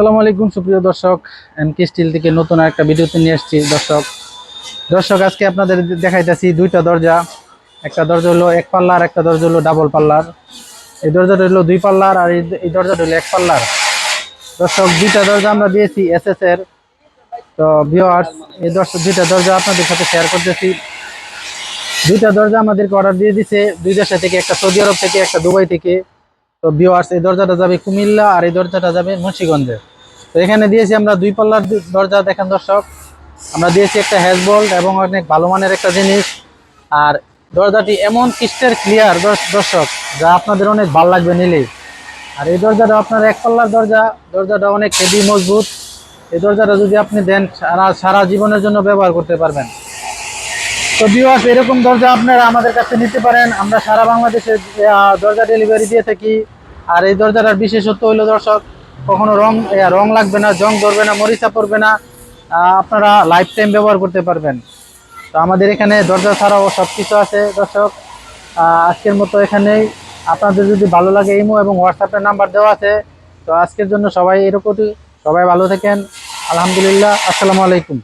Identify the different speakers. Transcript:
Speaker 1: আসসালামু আলাইকুম, সুপ্রিয় দর্শক এমকে স্টিল থেকে নতুন একটা ভিডিওতে নিয়ে এসেছি দর্শক দর্শক, আজকে আপনাদের দেখাইতেছি দুইটা দরজা। একটা দরজা হলো এক পাল্লার, একটা দরজা হলো ডাবল পাল্লার। এই দরজাটা হলো দুই পাল্লার আর এই- দরজাটা হলো এক পাল্লার। দর্শক, দুইটা দরজা আমরা দিয়েছি এস এস এর। তো ভিওয়ার্স এই দর্শক দুইটা দরজা আপনাদের সাথে শেয়ার করতেছি। দুইটা দরজা আমাদেরকে অর্ডার দিয়ে দিছে দুই দেশে থেকে, একটা সৌদি আরব থেকে, একটা দুবাই থেকে। তো ভিওয়ার্স এই দরজাটা যাবে কুমিল্লা আর এই দরজাটা যাবে মুন্সিগঞ্জে। তো এখানে দিয়েছি আমরা দুই পাল্লার দরজা, দেখেন দর্শক। আমরা দিয়েছি একটা হ্যাজবোল্ট এবং অনেক ভালো মানের একটা জিনিস। আর দরজাটি এমন ক্রিস্টাল ক্লিয়ার দর্শক, যা আপনাদের অনেক ভালো লাগবে নিলেই আর এই দরজাটা আপনার এক পাল্লার দরজা, দরজাটা অনেক হেভি মজবুত। এই দরজাটা যদি আপনি দেন, সারা সারা জীবনের জন্য ব্যবহার করতে পারবেন। তো ভিউয়ার্স এরকম দরজা আপনারা আমাদের কাছে নিতে পারেন। আমরা সারা বাংলাদেশে দরজা ডেলিভারি দিয়ে থাকি। আর এই দরজাটার বিশেষত্ব হলো, দর্শক কখনো রং রং লাগবে না, জং ধরবে না, মরিচা পড়বে না আপনারা লাইফ টাইম ব্যবহার করতে পারবেন। তো আমাদের এখানে দরজা ছাড়াও সব কিছু আছে, দর্শক। আজকের মতো এখানেই। আপনাদের যদি ভালো লাগে ইমো এবং হোয়াটসঅ্যাপের নাম্বার দেওয়া আছে, তো আজকের জন্য সবাই এরকমই। সবাই ভালো থাকেন। আলহামদুলিল্লাহ। আসসালামু আলাইকুম।